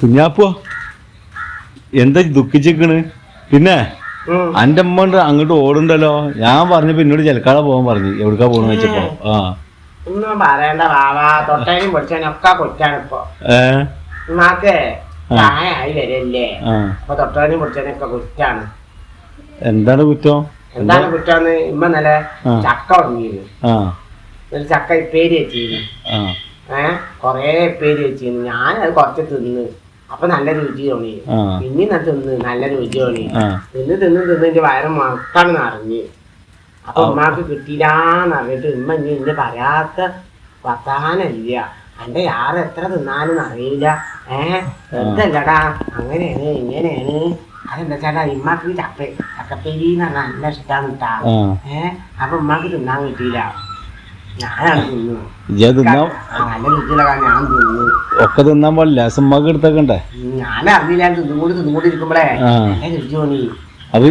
കുഞ്ഞാപ്പോ എന്താ ദുഃഖിച്ചിക്കണ് പിന്നെ അന്റെ അമ്മ അങ്ങോട്ട് ഓടുണ്ടല്ലോ ഞാൻ പറഞ്ഞപ്പോ പിന്നോട് ചിലക്കാളെ പോകാൻ പറഞ്ഞു. എവിടക്കാ പോണെന്ന് വെച്ചപ്പോ. ആ. ഒന്നും പറയണ്ട വാവാ തൊട്ടേനും പൊടിച്ചേനും ഒക്കെ കുറ്റാണ് ഇപ്പൊ. ഏ? ഉമ്മാക്ക് ആയി വരല്ലേ? അപ്പൊ തൊട്ടേനും പൊടിച്ചേനും കുറ്റാണ്. എന്താണ് കുറ്റം? എന്താണ് കുറ്റാന്ന് ഇമ്മ നല്ല ചക്ക ഉറങ്ങിയിരുന്നു ഒരു ചക്ക ഇപ്പേരി വെച്ചിരുന്നു. ഏഹ് കൊറേ ഇപ്പേരി വെച്ചിരുന്നു. ഞാൻ അത് കുറച്ച് തിന്ന്. അപ്പൊ നല്ല രുചി തോന്നി. പിന്നെ ഞാൻ തിന്ന് നല്ല രുചി തോന്നി. തിന്ന് തിന്ന് തിന്ന് എന്റെ വയറ് മക്കാണ് നിറഞ്ഞ്. അപ്പൊ ഉമ്മാക്ക് കിട്ടിയില്ലാന്ന് അറിഞ്ഞിട്ട് ഉമ്മ ഇനി എന്നെ പറയാത്ത വർത്താനല്ല എന്റെ യാറ് എത്ര തിന്നാലും അറിയില്ല. ഏഹ് എന്തല്ലടാ? അങ്ങനെയാണ് ഇങ്ങനെയാണ്. അതെന്താ ചേട്ടാ? ഇമ്മക്ക് ചക്ക ചക്കപ്പേരി എന്ന് പറഞ്ഞാൽ നല്ല ഇഷ്ടമാണ് കേട്ടാ ഏഹ് അപ്പൊ ഉമ്മാക്ക് തിന്നാൻ കിട്ടിയില്ല. ഞാൻ തിന്നു. ഒക്കെ തിന്നാൻ പാടില്ല സുമ്മാക്ക് എടുത്തേക്കണ്ടേ? ഞാൻ അറിഞ്ഞില്ല ഞാൻ തിന്നും കൂടി തിന്നും. കൂടി ഇരിക്കുമ്പോഴേ അത്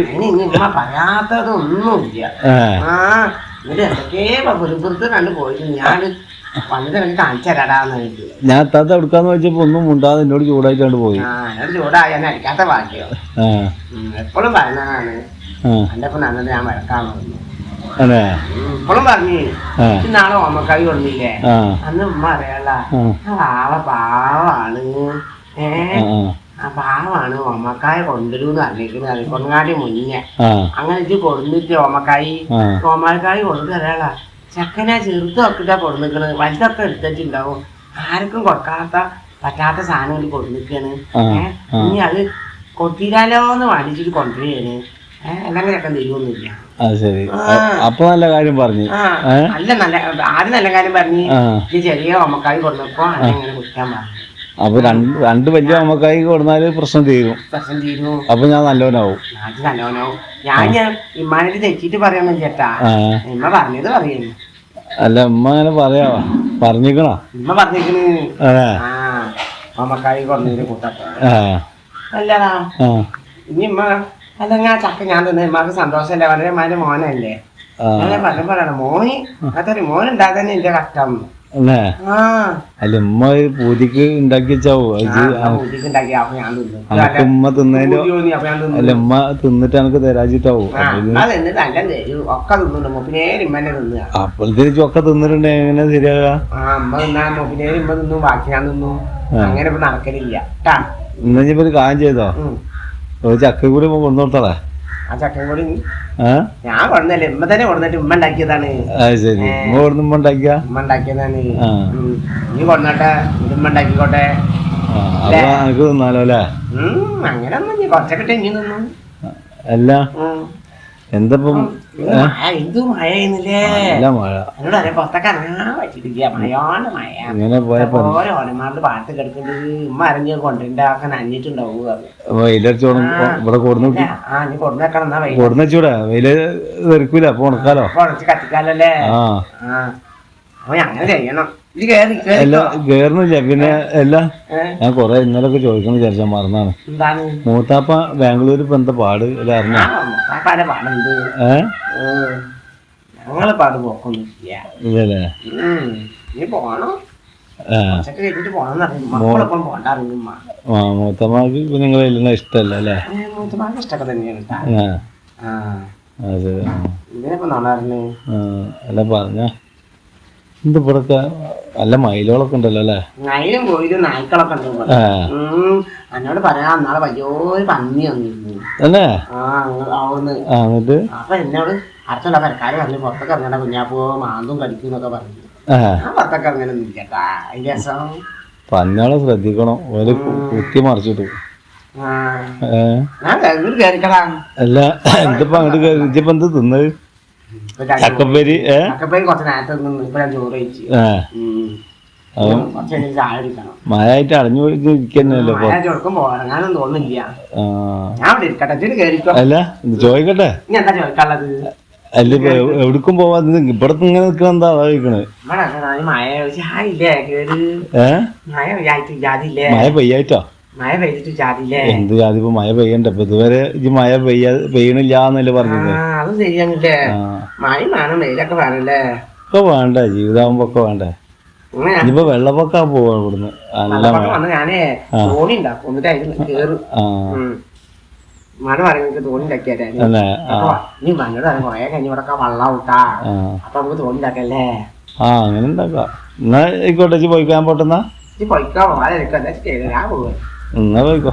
പറയാത്തതൊന്നുമില്ല. ഞാൻ താത്ത എടുക്കാന്ന് വെച്ചപ്പോ ഒന്നും മുണ്ടാതെ എന്നോട് ചൂടായിട്ടാണ്ട് പോയി. ചൂടായി അടിക്കാത്ത ആ. എപ്പോഴും പറഞ്ഞതാണ് എന്റെ ഞാൻ വരക്കാൻ പറഞ്ഞു. അതെ ഇപ്പോഴും പറഞ്ഞു നാളെ ഓമക്കായി കൊണ്ടില്ലേ അന്ന് ഉമ്മ അറിയാള ആ. പാവ പാവാണ്. ഏ? ആ പാവാണ് ഓമക്കായ കൊണ്ടുവരൂന്ന് അറിയിക്കുന്നത് അത് കൊണ്ടാടി മുന്നേ അങ്ങനെ ഇത് കൊടുന്നിട്ട് ഓമക്കായി. ഓമക്കായി കൊണ്ടു തരാളാ ചക്കനെ ചെറുത്ത് നോക്കിട്ടാ കൊടുന്നിക്കണ് വലുതൊക്കെ എടുത്തിട്ടുണ്ടാവും. ആർക്കും കൊടുക്കാത്ത പറ്റാത്ത സാധനങ്ങൾ കൊടുന്നിക്കാണ് ആ, ഏഹ്. ഇനി അത് കൊത്തിരാലോന്ന് വാടിച്ചിട്ട് കൊണ്ടുവരികയാണ്. അത് ശരി. അപ്പൊ നല്ല കാര്യം പറഞ്ഞു. നല്ല നല്ല ആദ്യം നല്ല കാര്യം പറഞ്ഞു. ഇത് ചെറിയ ഓമക്കായി കൊടുത്തപ്പോ അങ്ങനെ കുറ്റാൻ പറഞ്ഞു. അപ്പൊ രണ്ട് രണ്ട് വലിയ അമ്മക്കായി കൊടുന്നാൽ പ്രശ്നം തീരും. പ്രശ്നം അപ്പൊ ഞാൻ നല്ലവനാവും. നല്ലവനാവും. ഞാൻ ഞാൻ ചേട്ടാ. ആ. ഇമ്മ പറഞ്ഞത് പറയുന്നു അല്ല ഉമ്മ അങ്ങനെ പറയാ. പറഞ്ഞിക്കണോ? ആ അല്ലടാ. ആ. ഇനി അല്ലെങ്കിൽ ആ ചക്ക ഞാൻ തന്നെ. മാർക്ക് സന്തോഷമല്ലേ വളരെ മാന്റെ മോനല്ലേ. ഞാൻ പറഞ്ഞപ്പോഴാണ് മോന് അതൊരു മോൻ ഉണ്ടാകാൻ എന്റെ അല്ലേ അല്ല ഉമ്മ ഒരു പൂതിക്ക് ഉണ്ടാക്കി. വെച്ചാവോ അനക്ക് തിന്നതിന്റെ അല്ല തിന്നിട്ട് തരാച്ചിട്ടാവും ഒക്കെ തിന്നിട്ടുണ്ട്. എങ്ങനെ ശരിയാകാ അങ്ങനെ നടക്കലില്ല. ഇപ്പൊ ഒരു കാര്യം ചെയ്തോ? ചക്ക കൂടി കൊണ്ടു കൊടുത്തളേ ആ കൂടി? ആ? ഞാൻ കൊണ്ടല്ലേ ഉമ്മ തന്നെ ഉമ്മ ഉണ്ടാക്കിയതാണ്. ശരി. ഉമ്മ കൊടുന്ന് ഉമ്മ ഉണ്ടാക്കിയ? ഉമ്മ ഉണ്ടാക്കിയതാണ്. നീ കൊടുന്നോട്ടെ ഇത് ഉമ്മ ഉണ്ടാക്കിക്കോട്ടെ. അപ്പൊ എനിക്ക് തിന്നാലോ അല്ലേ? ഉം അങ്ങനെ നീ കുറച്ചൊക്കെ ടെഞ്ഞു നിന്നു അല്ല. ഉം. എന്തപ്പം? നല്ല മഴ. ഇങ്ങനെ പോയപ്പോ വെയിലടിച്ചോണം ഇവിടെ കൊടുന്ന് വെയിൽ തെറിക്കൂല അപ്പൊ ഉണക്കാലോ. ആ. അങ്ങനെ ചെയ്യണം. കേറുന്നില്ല പിന്നെ എല്ലാം ഞാൻ കൊറേ ഇന്നലൊക്കെ ചോദിക്കണം വിചാരിച്ച മറന്നാണ്. മൂത്താപ്പ ബാംഗ്ലൂർ ഇപ്പൊ എന്താ പാട്? അല്ല അറിഞ്ഞ? ഞങ്ങൾ പാട് പോക്കൊന്നുമില്ല. പിന്നെ നിങ്ങളെ എല്ലാം ഇഷ്ടല്ല അല്ലേ? ഇഷ്ടമൊക്കെ തന്നെയാണ്. അത്. ഇതിനിപ്പോ അല്ല പറഞ്ഞ. എന്ത് ഇവിടൊക്കെ നല്ല മയിലുകളൊക്കെ ഉണ്ടല്ലോ അല്ലേ? മയിലും കോയിലും നായ്ക്കളൊക്കെ ഉണ്ട് ഇവിടെ. ആ. ഉം. എന്നോട് പറയാ അന്നാളെ വലിയൊരു പന്നി വന്നിരുന്നു. അല്ലേ ആ അങ്ങ് അവിടുന്ന് ആ എന്നിട്ട്? അപ്പൊ എന്നോട് അടുത്തുള്ള പരക്കാര് പറഞ്ഞു പുറത്തൊക്കെ ഇറങ്ങണ കുഞ്ഞാപ്പോ മാന്തും കടിക്കും എന്നൊക്കെ പറഞ്ഞു. ആ. ഞാൻ പുറത്തൊക്കെ ഇറങ്ങണമെന്ന് ഇല്ലട്ടാ അതിന്റെ രസം. പന്നാളെ ശ്രദ്ധിക്കണം. കു- കുത്തി മറിച്ചിട്ടു. ആ. ഏ? ഞാൻ കയറിക്കടാ അല്ല എന്തിപ്പോ അങ്ങോട്ട് കയറി ഇജ്ജിപ്പോ എന്ത് തിന്നത്? ചക്കപ്പേരി ഏ? ചക്കപ്പേരി കുറച്ച് നേരത്തെ നിന്ന് ഇപ്പൊ ഞാൻ ചോറ് കഴിച്ചു. മഴയായിട്ട് അടഞ്ഞു ഇരിക്കുന്നല്ലോ ഇറങ്ങാനൊന്നും തോന്നുന്നില്ല. ഇവിടെ അല്ല ഇത് ചോദിക്കട്ടെ? അല്ല എവിടേക്കും പോവാതെ ഇവിടത്ത് ഇങ്ങനെ നിൽക്കണം എന്താ അതായിരിക്കണേ ഇവിടെ മഴ പെയ്യായിട്ടോ? മഴ പെയ്തിട്ട് ജാതില്ലേ എന്ത് ജാതി ഇപ്പൊ മഴ പെയ്യണ്ട. ഇപ്പൊ ഇതുവരെ ഈ മഴ പെയ്യാ പെയ്യണില്ല എന്നല്ലേ പറഞ്ഞത് അത് ശരിയാണല്ലേ. മഴ വേണം വെയിലൊക്കെ വേണല്ലേ? ഒക്കെ വേണ്ട? ജീവിതാവുമ്പോ ഒക്കെ വേണ്ടേ? ഇനിയിപ്പോ വെള്ളപ്പൊക്ക പോവാ ഇവിടുന്ന്. നല്ല ഞാനേ. തോണി ഉണ്ടാക്കും. എന്നിട്ട് അതിൽ കേറും. ആ. ഉം. മഴ പറയുന്നത് തോണി ഉണ്ടാക്കിയാലേ? അല്ലേ? ആ. അപ്പൊ നീ കൊറേ വെള്ളം ആ. അപ്പൊ നമുക്ക് തോണിണ്ടാക്കല്ലേ ആ അങ്ങനെ ഉണ്ടാക്കാം. എന്നാ ആയിക്കോട്ടെ പോയിക്കാൻ പോട്ടെന്നാ? ഈ പൊയ്ക്കോ പോകാതെ ഞാൻ പോകും എന്നാ പോയിക്കോ